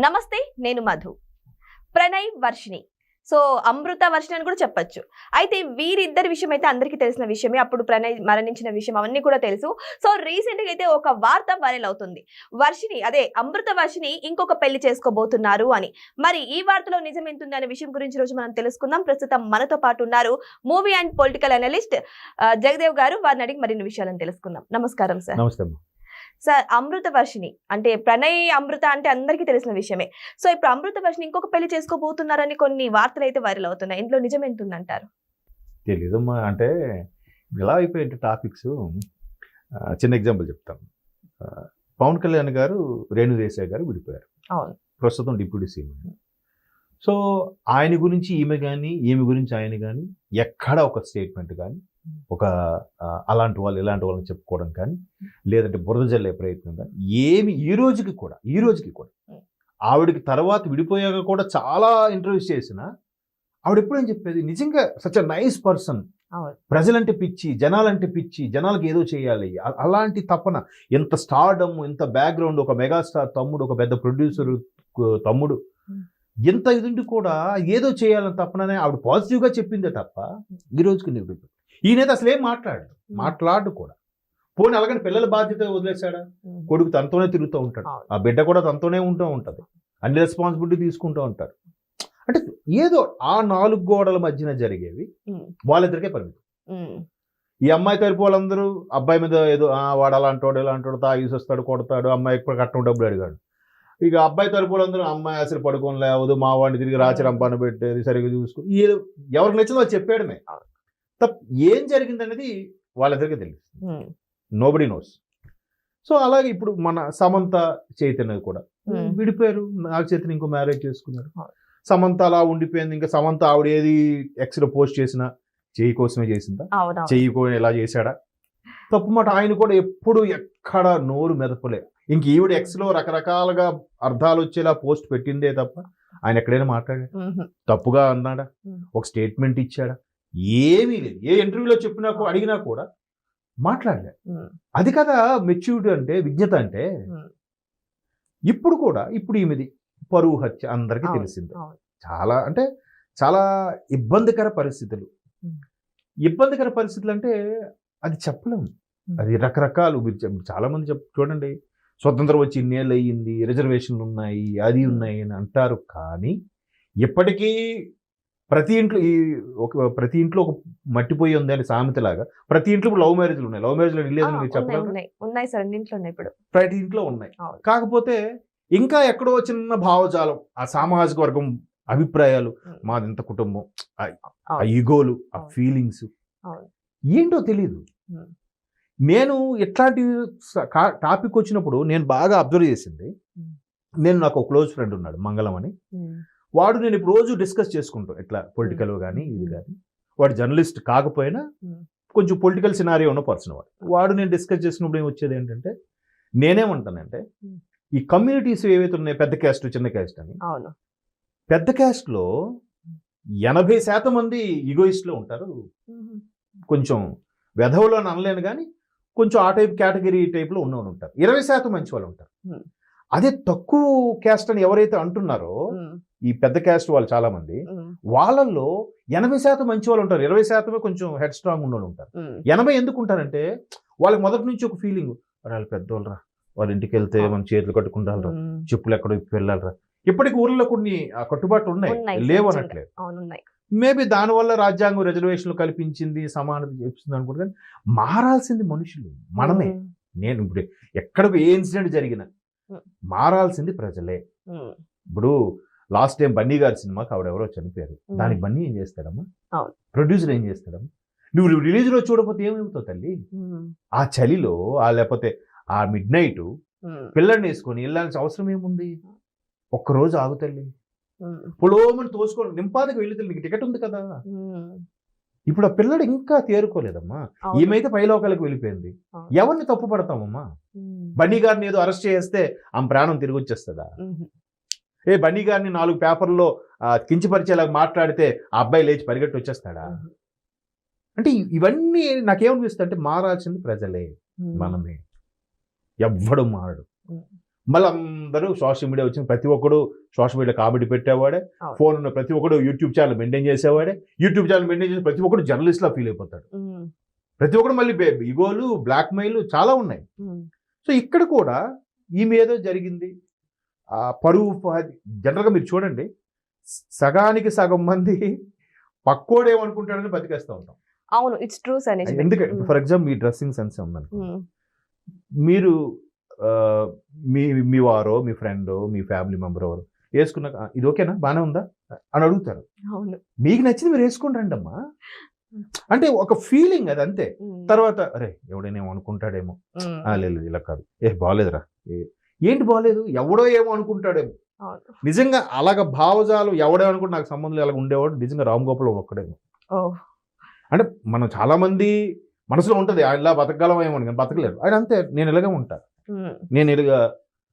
నమస్తే నేను మధు. ప్రణయ్ వర్షిణి. సో అమృత వర్షిణి అని కూడా చెప్పొచ్చు. అయితే వీరిద్దరి విషయం అయితే అందరికీ తెలిసిన విషయమే అప్పుడు ప్రణయ్ మరణించిన విషయం అవన్నీ కూడా తెలుసు. సో రీసెంట్గా అయితే ఒక వార్త వైరల్ అవుతుంది. వర్షిణి అదే అమృత వర్షిణి ఇంకొక పెళ్ళి చేసుకోబోతున్నారు అని. మరి ఈ వార్తలో నిజం ఎంతుంది అనే విషయం గురించి రోజు మనం తెలుసుకుందాం. ప్రస్తుతం మనతో పాటు ఉన్నారు movie and political analyst Jagadev గారు. వారిని అడిగి మరిన్ని విషయాలను తెలుసుకుందాం. నమస్కారం సార్. నమస్తే సార్ అమృత వర్షిణి అంటే ప్రణయ్ అమృత అంటే అందరికీ తెలిసిన విషయమే. సో ఇప్పుడు అమృత వర్షిణి ఇంకొక పెళ్ళి చేసుకోబోతున్నారని కొన్ని వార్తలు అయితే వైరల్ అవుతున్నాయి. ఇంట్లో నిజం ఎంత ఉందంటారు తెలీదమ్మా. అంటే ఎలా అయిపోయాయి టాపిక్స్. చిన్న ఎగ్జాంపుల్ చెప్తాను పవన్ కళ్యాణ్ గారు రేణు దేశాయ్ గారు విడిపోయారు. అవును. ప్రస్తుతం డిప్యూటీ సీఎం సో ఆయన గురించి ఈమె కానీ ఈమె గురించి ఆయన కానీ ఎక్కడ ఒక స్టేట్మెంట్ కానీ ఒక అలాంటి వాళ్ళు ఇలాంటి వాళ్ళని చెప్పుకోవడం కానీ లేదంటే బురద జల్లే ప్రయత్నం కానీ ఏమి ఈ రోజుకి కూడా ఈ రోజుకి కూడా. ఆవిడకి తర్వాత విడిపోయాక కూడా చాలా ఇంటర్వ్యూస్ చేసిన ఆవిడ ఎప్పుడేం చెప్పేది? నిజంగా సచ్ అ నైస్ పర్సన్ ప్రజలంటే పిచ్చి జనాలంటే పిచ్చి జనాలకి ఏదో చేయాలి. అలాంటి తపన. ఎంత స్టార్డమ్ ఎంత బ్యాక్గ్రౌండ్ ఒక మెగాస్టార్ తమ్ముడు ఒక పెద్ద ప్రొడ్యూసర్ తమ్ముడు. ఎంత ఇది కూడా ఏదో చేయాలని తపననే ఆవిడ పాజిటివ్గా చెప్పిందే తప్ప ఈ రోజుకి నీకు ఈయనైతే అసలు ఏం మాట్లాడు మాట్లాడు కూడా. పోనీ అలాగని పిల్లల బాధ్యత వదిలేశాడా. కొడుకు తనతోనే తిరుగుతూ ఉంటాడు. ఆ బిడ్డ కూడా తనతోనే ఉంటూ ఉంటుంది. అన్ని రెస్పాన్సిబిలిటీ తీసుకుంటూ ఉంటారు అంటే ఏదో ఆ నాలుగు గోడల మధ్యన జరిగేవి. వాళ్ళిద్దరికే పరిమితం. ఈ అమ్మాయి తరపు వాళ్ళందరూ అబ్బాయి మీద ఏదో "ఆ, వాడు అలాంటోడు ఇలాంటోడు తాగేసి వస్తాడు కొడతాడు అమ్మాయి కట్టడం డబ్బులు అడిగాడు. ఇక అబ్బాయి తరపు వాళ్ళందరూ అమ్మాయి అసలు పడుకొని లేవదు మా వాడిని తిరిగి రాచి రంపాన పెట్టేది సరిగ్గా చూసుకో. ఏదో ఎవరికి నచ్చిందో చెప్పాడమే తప్ప ఏం జరిగింది అనేది వాళ్ళిద్దరికీ తెలియదు ఉమ్. నోబడి నోస్ సో అలాగే ఇప్పుడు మన సమంత చైతన్య కూడా. విడిపోయారు. నాగ చైతన్య ఇంకో మ్యారేజ్ చేసుకున్నారు. సమంత అలా ఉండిపోయింది. ఇంకా సమంత ఆవిడ ఏది ఎక్స్లో పోస్ట్ చేసినా చెయ్యి కోసమే చేసిందా? చెయ్యి కూడా ఎలా చేశాడా? తప్పు మాట ఆయన కూడా ఎప్పుడు ఎక్కడ నోరు మెదపలే. ఇంక ఈవిడ ఎక్స్లో రకరకాలుగా అర్థాలు వచ్చేలా పోస్ట్ పెట్టిందే తప్ప ఆయన ఎక్కడైనా మాట్లాడా. తప్పుగా అన్నాడా. ఒక స్టేట్మెంట్ ఇచ్చాడా? ఏమీ లేదు ఏ ఇంటర్వ్యూలో చెప్పినా అడిగినా కూడా మాట్లాడలే. అది కదా మెచ్యూరిటీ అంటే విజ్ఞత అంటే. ఇప్పుడు కూడా ఇప్పుడు ఈమెది పరువు హత్య అందరికీ తెలిసిందే. చాలా అంటే చాలా ఇబ్బందికర పరిస్థితులు. ఇబ్బందికర పరిస్థితులు అంటే అది చెప్పలేము. అది రకరకాలు మీరు చెప్- చాలా మంది చెప్ చూడండి స్వతంత్రం వచ్చి ఇన్నేళ్ళు అయ్యింది రిజర్వేషన్లు ఉన్నాయి అది ఉన్నాయి అని అంటారు కానీ ఇప్పటికీ ప్రతి ఇంట్లో ఈ ఒక ప్రతి ఇంట్లో ఒక మట్టిపోయి ఉంది అని సామెతలాగా ప్రతి ఇంట్లో ఇప్పుడు లవ్ మ్యారేజ్లు ఉన్నాయి లవ్ మ్యారేజ్లు ఆ, లేదని మీరు ఉన్నాయి చెప్పగలరా ఉన్నాయి ఉన్నాయి సార్ అన్నింట్లో ఉన్నాయి ఇప్పుడు ప్రతి ఇంట్లో ఉన్నాయి. కాకపోతే ఇంకా ఎక్కడో చిన్న భావజాలం ఆ సామాజిక వర్గం అభిప్రాయాలు. మాది ఇంత కుటుంబం ఆ-. ఈగోలు ఆ. ఫీలింగ్స్. ఏంటో తెలియదు ఉమ్. నేను ఇట్లాంటి టాపిక్ వచ్చినప్పుడు నేను బాగా అబ్జర్వ్ చేసింది. నేను నాకు ఒక క్లోజ్ ఫ్రెండ్ ఉన్నాడు మంగళం అని. వాడు నేను ఇప్పుడు రోజు డిస్కస్ చేసుకుంటాం ఇట్లా పొలిటికల్ కానీ ఇది. కానీ వాడు జర్నలిస్ట్ కాకపోయినా. కొంచెం పొలిటికల్ సినారియో ఉన్న పర్సన్ వాడు వాడు నేను డిస్కస్ చేసినప్పుడు ఏం వచ్చేది ఏంటంటే నేనేమంటానంటే. ఈ కమ్యూనిటీస్ ఏవైతే ఉన్నాయో పెద్ద క్యాస్ట్ చిన్న క్యాస్ట్ అని పెద్ద క్యాస్ట్లో ఎనభై శాతం మంది ఈగోయిస్ట్లో ఉంటారు. కొంచెం వెధవులు అని అనలేను కానీ కొంచెం ఆ టైప్ కేటగిరీ టైప్లో ఉన్నవాళ్ళు ఉంటారు ఇరవై శాతం మంచి వాళ్ళు ఉంటారు. అదే తక్కువ క్యాస్ట్ అని ఎవరైతే అంటున్నారో. ఈ పెద్ద క్యాస్ట్ వాళ్ళు చాలా మంది. వాళ్ళల్లో ఎనభై శాతం మంచి వాళ్ళు ఉంటారు ఇరవై శాతమే కొంచెం హెడ్ స్ట్రాంగ్ ఉన్నోళ్ళు ఉంటారు ఉమ్. ఎనభై ఎందుకు ఉంటారంటే వాళ్ళకి మొదటి నుంచి ఒక ఫీలింగ్ వాళ్ళు పెద్దోళ్ళరా వాళ్ళ ఇంటికి వెళ్తే మనం చేతులు కట్టుకుంటారా. చెప్పులు ఎక్కడో వెళ్ళాలరా ఇప్పటికి ఊర్లో కొన్ని కట్టుబాట్లు ఉన్నాయి లేవు. అనట్లేదు మేబీ దానివల్ల రాజ్యాంగం రిజర్వేషన్లు కల్పించింది సమానత చెప్తుంది అనుకుంటు కానీ మారాల్సింది మనుషులు మనమే. నేను ఇప్పుడు ఎక్కడికి ఏ ఇన్సిడెంట్ జరిగినా. మారాల్సింది ప్రజలే. ఇప్పుడు లాస్ట్ టైం బన్నీ గారి సినిమాకి ఆవిడెవరో చనిపోయారు. దానికి బన్నీ ఏం చేస్తాడమ్మా. ప్రొడ్యూసర్ ఏం చేస్తాడమ్మా నువ్వు రిలీజ్లో చూడకపోతే ఏమవుతావు తల్లి. ఆ చలిలో ఆ లేకపోతే ఆ మిడ్ నైట్. పిల్లల్ని వేసుకొని వెళ్ళాల్సిన అవసరం ఏముంది ఒక్కరోజు ఆగు తల్లి. పొలోమని తోసుకోండి నింపాదికి వెళ్ళి తల్లి నీకు టికెట్ ఉంది కదా. ఇప్పుడు ఆ పిల్లడు ఇంకా తేరుకోలేదమ్మా. ఈమెయితే పైలోకాలకు వెళ్ళిపోయింది. ఎవరిని తప్పు పడతామమ్మా. బన్నీ గారిని ఏదో అరెస్ట్ చేస్తే ఆమె ప్రాణం తిరిగి వచ్చేస్తుందా. ఏ బన్నీ గారిని నాలుగు పేపర్లో కించపరిచేలాగా మాట్లాడితే ఆ అబ్బాయి లేచి పరిగెట్టి వచ్చేస్తాడా. అంటే ఇవన్నీ నాకేమనిపిస్తుంది అంటే మారాల్సింది ప్రజలే. మనమే ఎవ్వడు మారడు. మళ్ళీ అందరూ సోషల్ మీడియా వచ్చిన ప్రతి ఒక్కడు సోషల్ మీడియా కామెడీ పెట్టేవాడే. ఫోన్ ఉన్న ప్రతి ఒక్కడు యూట్యూబ్ ఛానల్ మెయింటైన్ చేసేవాడే యూట్యూబ్ ఛానల్ మెయింటైన్ చేసి ప్రతి ఒక్కడు జర్నలిస్ట్ లా ఫీల్ అయిపోతాడు ప్రతి ఒక్కడు మళ్ళీ ఇగోలు బ్లాక్ మెయిల్ చాలా ఉన్నాయి సో ఇక్కడ కూడా ఈమె ఏదో జరిగింది పరువు జనరల్గా మీరు చూడండి. సగానికి సగం మంది పక్కోడేమనుకుంటాడని బతికేస్తూ ఉంటాం. అవును ఇట్స్ ట్రూ సనీష్ ఎందుకంటే ఫర్ ఎగ్జాంపుల్ మీ డ్రెస్సింగ్ సెన్స్ ఉందనుకో మీరు మీ మీ వారో మీ ఫ్రెండో మీ ఫ్యామిలీ మెంబర్ ఎవరు వేసుకున్నాక "ఆ, ఇది ఓకేనా? బాగానే ఉందా? అని అడుగుతారు. మీకు నచ్చింది మీరు వేసుకుని రండి అమ్మా. అంటే ఒక ఫీలింగ్ అది అంతే. ఉమ్, తర్వాత అరే ఎవడైనా ఏమో అనుకుంటాడేమో. ఉమ్, "ఆ, లేదు ఇలా కాదు. ఏ బాగాలేదురా ఏ- ఏంటి బాగాలేదు ఎవడో ఏమో అనుకుంటాడేమో. నిజంగా అలాగ భావజాలు ఎవడే అనుకుంటే నాకు సంబంధం అలాగ ఉండేవాడు నిజంగా రామ్ గోపాల్ ఒక్కడేమో. అంటే మనం చాలా మంది మనసులో ఉంటది "ఆ, ఇలా బతకగలం ఏమో కానీ బతకలేరు ఆయన అంతే నేను ఇలాగే ఉంటా. ఉమ్, నేను ఇలాగా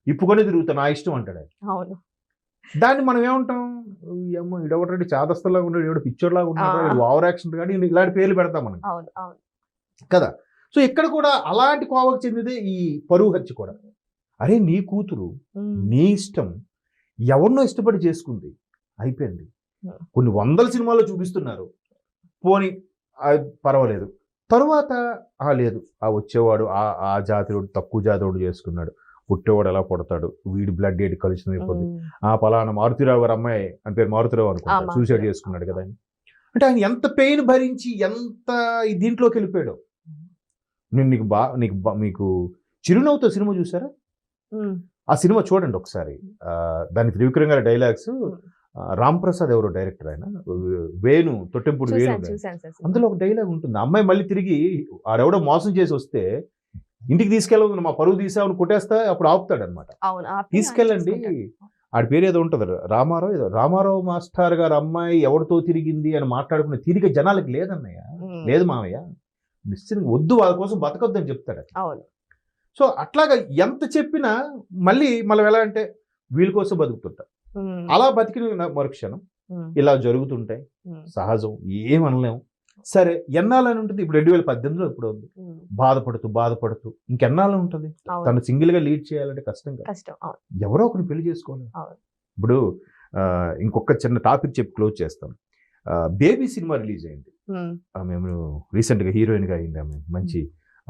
ఇప్పుకొని తిరుగుతా నా ఇష్టం అంటాడు ఆయన. అవును. దాన్ని మనం ఏమంటాం? ఏమో ఇడవటండి చాదస్తలాగా ఉన్నాడు ఎవడు పిచ్చోడ్లాగా ఉన్నాడు. ఓవర్ యాక్షన్ కానీ ఇలాంటి పేర్లు పెడతాం మనం. కదా? సో ఇక్కడ కూడా అలాంటి కోవకు చెందిదే ఈ పరువు హత్య కూడా. అరే నీ కూతురు నీ ఇష్టం ఎవరినో ఇష్టపడి చేసుకుంది. అయిపోయింది. కొన్ని వందల సినిమాల్లో చూపిస్తున్నారు. పోని పర్వాలేదు. తరువాత ఆ లేదు. ఆ వచ్చేవాడు ఆ ఆ జాతిలోడు తక్కువ జాతిలోడు చేసుకున్నాడు. పుట్టేవాడు ఎలా పుడతాడు? వీడి బ్లడ్ ఏడి కలిసి అయిపోద్ది. ఉమ్, ఆ పలానా మారుతిరావు గారు అమ్మాయి అని పేరు మారుతిరావు అనుకుంటా. ఆ, సూసైడ్. చేసుకున్నాడు కదా ఆయన. అంటే ఆయన ఎంత పెయిన్ భరించి ఎంత దీంట్లోకి వెళ్ళిపోయాడు. నేను నీకు బా నీకు మీకు చిరునవ్వుతో సినిమా చూసారా ఆ సినిమా చూడండి ఒకసారి. ఆ, దానికి త్రివిక్రమ్ గారి డైలాగ్స్ రామ్ ప్రసాద్ ఎవరో డైరెక్టర్ ఆయన? వేణు తొట్టెంపుడు వేణు అందులో ఒక డైలాగ్ ఉంటుంది. అమ్మాయి మళ్ళీ తిరిగి ఆడెవడో మోసం చేసి వస్తే ఇంటికి తీసుకెళ్ళదు మా పరువు తీసామని కొట్టేస్తా అప్పుడు ఆపుతాడు అనమాట తీసుకెళ్ళండి. ఆడి పేరు ఏదో ఉంటుంది రామారావు ఏదో రామారావు మాస్టర్ గారు అమ్మాయి ఎవరితో తిరిగింది అని మాట్లాడుకునే తీరిక జనాలకి లేదన్నయ్య. లేదు మామయ్య. నిశ్చయంగా వద్దు వాళ్ళ కోసం బతకొద్దు అని చెప్తాడు సో అట్లాగా ఎంత చెప్పినా మళ్ళీ మనం ఎలా అంటే వీళ్ళ కోసం బతుకుతుంటాం. అలా బతికిన మరుక్షణం ఇలా జరుగుతుంటాయి. సహజం ఏమనలేము సరే ఎన్నాలని ఉంటుంది? ఇప్పుడు రెండు వేల పద్దెనిమిదిలో ఇప్పుడు ఉంది. బాధపడుతూ బాధపడుతూ ఇంకెన్నాళ్ళు ఉంటుంది? తను సింగిల్గా లీడ్ చేయాలంటే కష్టం కదా. ఎవరో ఒకరిని పెళ్ళి చేసుకోవాలి. ఇప్పుడు ఇంకొక చిన్న టాపిక్ చెప్పి క్లోజ్ చేస్తాం బేబీ సినిమా రిలీజ్ అయింది. ఉమ్, ఆమె రీసెంట్గా హీరోయిన్గా అయింది ఆమె. మంచి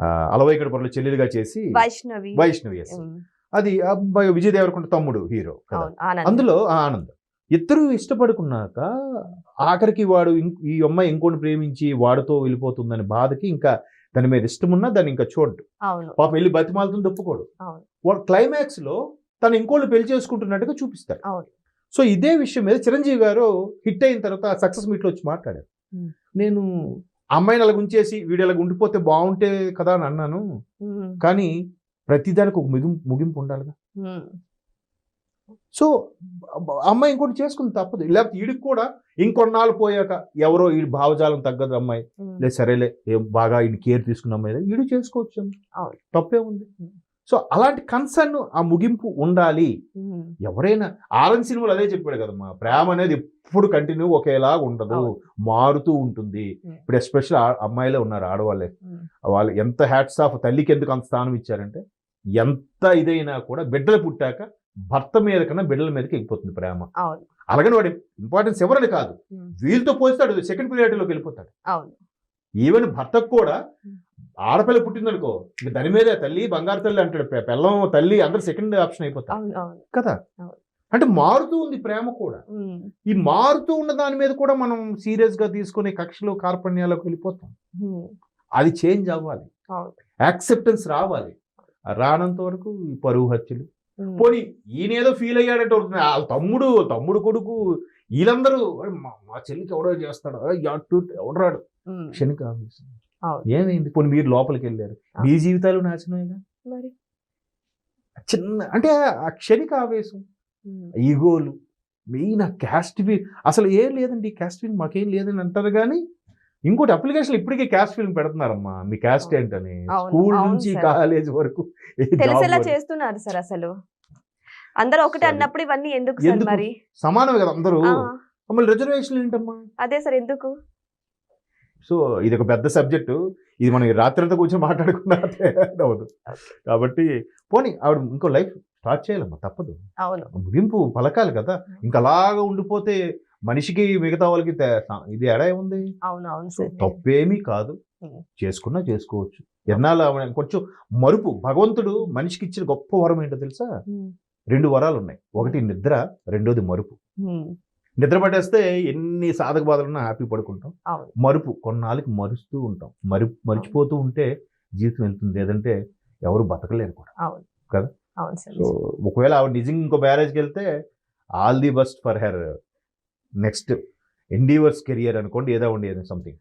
అలవైకడ పనులు చెల్లెలుగా చేసి వైష్ణవి. వైష్ణవి అది అబ్బాయి విజయ్ దేవరకొండ తమ్ముడు హీరో అందులో ఆ ఆనంద్. ఇద్దరు ఇష్టపడుకున్నాక ఆఖరికి వాడు ఈ అమ్మాయి ఇంకోటి ప్రేమించి వాడితో వెళ్ళిపోతుందని బాధకి ఇంకా దాని మీద ఇష్టం ఉన్నా దాన్ని ఇంకా చూడ్డు. పాపం వెళ్ళి బతిమాలతుంది ఒప్పుకోడు. అవును. వాడు క్లైమాక్స్లో తను ఇంకోళ్ళు పెళ్ళి చేసుకుంటున్నట్టుగా చూపిస్తారు అవును. సో ఇదే విషయం మీద చిరంజీవి గారు హిట్ అయిన తర్వాత సక్సెస్ మీట్లో వచ్చి మాట్లాడారు. నేను అమ్మాయిని అలా ఉంచేసి వీడు అలా ఉండిపోతే బాగుంటే కదా అని అన్నాను. కానీ ప్రతిదానికి ఒక ముగింపు ముగింపు ఉండాలిగా. సో అమ్మాయి ఇంకోటి చేసుకుని తప్పదు. లేకపోతే వీడికి కూడా ఇంకొన్నాళ్ళు పోయాక ఎవరో ఈ భావజాలం తగ్గదు అమ్మాయి. లేదు సరేలే ఏం బాగా ఈయన కేర్ తీసుకున్న అమ్మాయి వీడు చేసుకోవచ్చు. తప్పే ఉంది. సో అలాంటి కన్సర్న్ ఆ ముగింపు ఉండాలి. ఎవరైనా ఆరెంజ్ సినిమాలు అదే చెప్పాడు కదమ్మా ప్రేమ అనేది ఎప్పుడు కంటిన్యూ ఒకేలా ఉండదు. మారుతూ ఉంటుంది. ఇప్పుడు ఎస్పెషల్ అమ్మాయిలే ఉన్నారు ఆడవాళ్ళే. వాళ్ళు ఎంత హ్యాట్స్ ఆఫ్ తల్లికి ఎందుకు అంత స్థానం ఇచ్చారంటే ఎంత ఇదైనా కూడా బిడ్డలు పుట్టాక భర్త మీద కన్నా బిడ్డల మీదకి ఎక్కిపోతుంది ప్రేమ. అలాగని వాడి ఇంపార్టెన్స్ ఎవరని కాదు. వీళ్ళతో పోస్తాడు సెకండ్ పీరియడ్లోకి వెళ్ళిపోతాడు. ఈవెన్ భర్తకు కూడా. ఆడపిల్ల పుట్టిందనుకో దాని మీద తల్లి బంగారు తల్లి అంటాడు పె- పెళ్ళం తల్లి అందరు సెకండ్ ఆప్షన్ అయిపోతారు. కదా. అంటే మారుతూ ఉంది ప్రేమ కూడా. ఈ మారుతూ ఉన్న దాని మీద కూడా మనం సీరియస్గా తీసుకునే కక్షలు కార్పణ్యాలకు వెళ్ళిపోతాం. అది చేంజ్ అవ్వాలి. యాక్సెప్టెన్స్ రావాలి. రానంత వరకు ఈ పరువు హత్యలు. పోనీ ఈయనేదో ఫీల్ అయ్యాడంటే అవుతుంది. వాళ్ళ తమ్ముడు తమ్ముడు కొడుకు వీళ్ళందరూ "అరే మా చెల్లికి ఎవడో చేస్తాడు. ఎవడరాడు? క్షణిక ఆవేశం. ఏమైంది? పోనీ మీరు లోపలికి వెళ్ళారు. మీ జీవితాలు నాశనమేగా? మరి? చిన్న అంటే ఆ క్షణిక ఆవేశం ఈగోలు మెయిన్ ఆ క్యాస్ట్ ఫీల్. అసలు ఏం లేదండి క్యాస్ట్ ఫీల్ మాకేం లేదని అంటారు కానీ ఇంకోటి అప్లికేషన్ ఇప్పటికే క్యాస్ట్ ఫీలింగ్ పెడుతున్నారమ్మా. మీ క్యాస్ట్. ఏంటని? స్కూల్ నుంచి. కాలేజ్ వరకు తెలిసేలా. చేస్తున్నారు సార్ అసలు. అందరూ ఒకటే. అన్నప్పుడు ఇవన్నీ ఎందుకు? మరి? సమానమే కదా అందరూ. మమ్మల్ని రిజర్వేషన్ ఏంటమ్మా? అదే సార్ ఎందుకు? సో ఇది ఒక పెద్ద సబ్జెక్టు. ఇది మనం ఈ రాత్రి అంతా. కూర్చొని మాట్లాడుకున్నా అవ్వదు కాబట్టి పోనీ ఆవిడ ఇంకో లైఫ్ స్టార్ట్ చేయాలమ్మా తప్పదు. ముగింపు పలకాలి కదా. ఇంకా అలాగా ఉండిపోతే మనిషికి మిగతా వాళ్ళకి ఇది ఎడా సార్. తప్పేమీ కాదు. చేసుకున్నా చేసుకోవచ్చు. ఎన్నాళ్ళు ఆవిడ కొంచెం మరుపు. భగవంతుడు మనిషికి ఇచ్చిన గొప్ప వరం ఏంటో తెలుసా? రెండు వరాలు ఉన్నాయి ఒకటి నిద్ర రెండోది మరుపు. నిద్ర పట్టేస్తే ఎన్ని సాధక బాధలున్నా హ్యాపీ పడుకుంటాం. మరుపు కొన్నాళ్ళకి మరుస్తూ ఉంటాం. మరు మరిచిపోతూ ఉంటే జీవితం వెళ్తుంది. లేదంటే ఎవరు బతకలేరు కూడా. కదా? సో ఒకవేళ ఆవిడ నిజంగా ఇంకో మ్యారేజ్కి వెళ్తే all the best for her next endeavours career అనుకోండి. ఏదో ఉండి సంథింగ్